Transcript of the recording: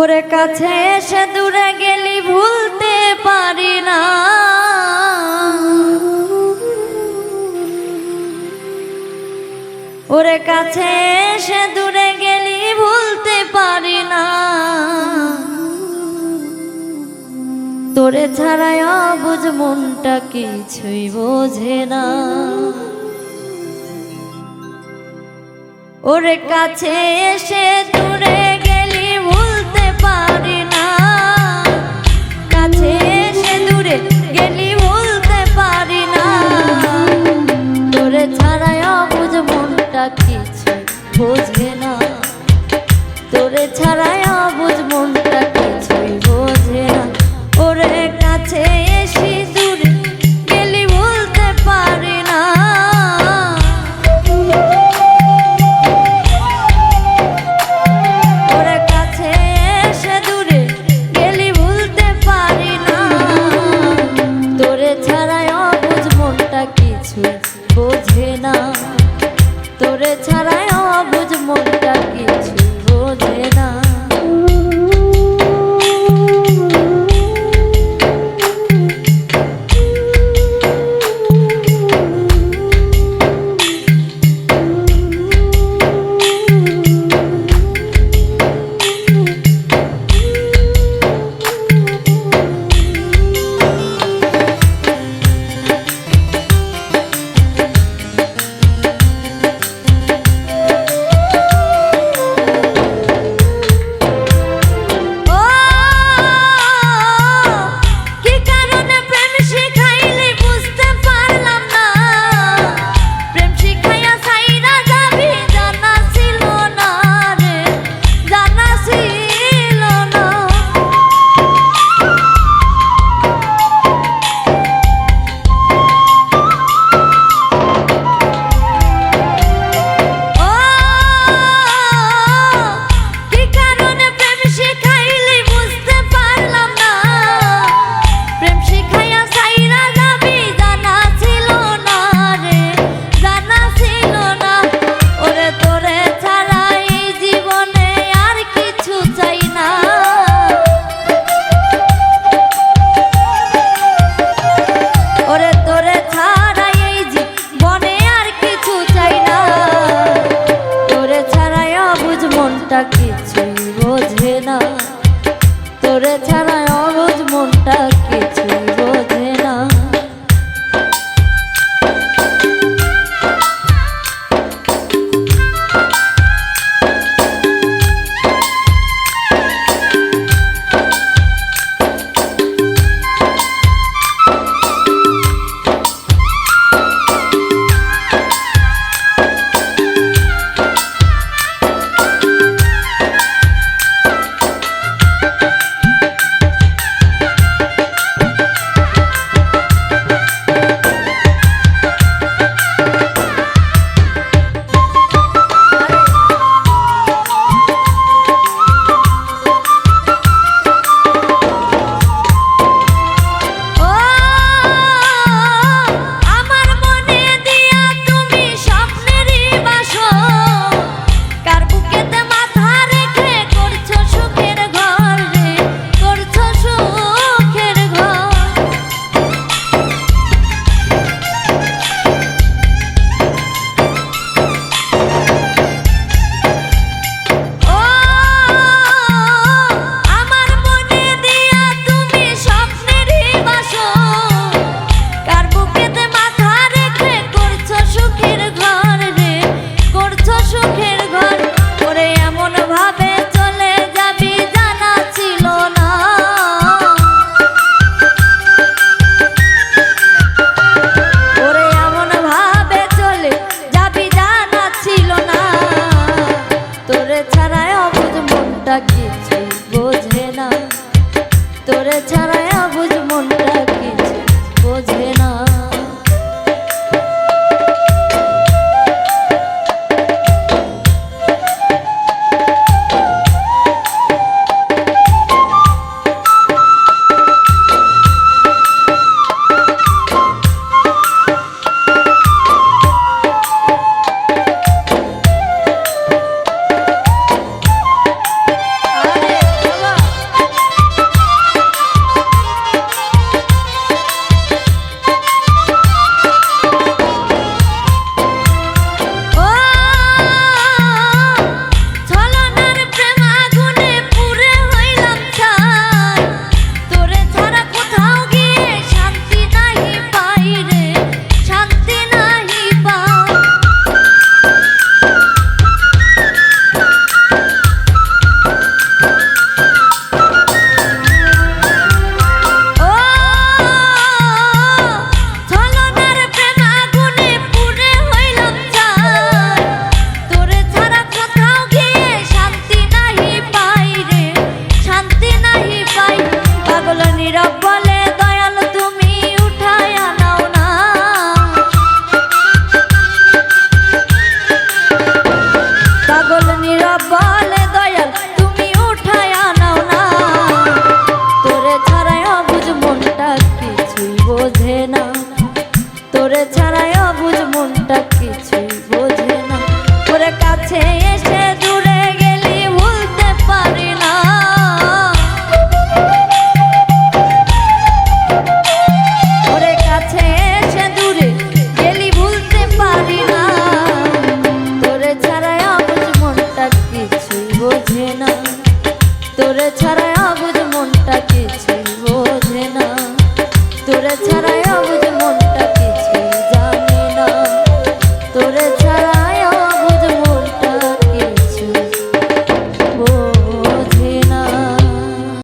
ওরে কাছে এসে দূরে গেলি ভুলতে পারি না। ওরে কাছে এসে দূরে গেলি ভুলতে পারি না। তোরে ছাড়াই অবুজ মনটা কিছুই বোঝে না। ওরে কাছে এসে দূরে তোরে ছাড়া অবুজ মনটা কিছু daqui.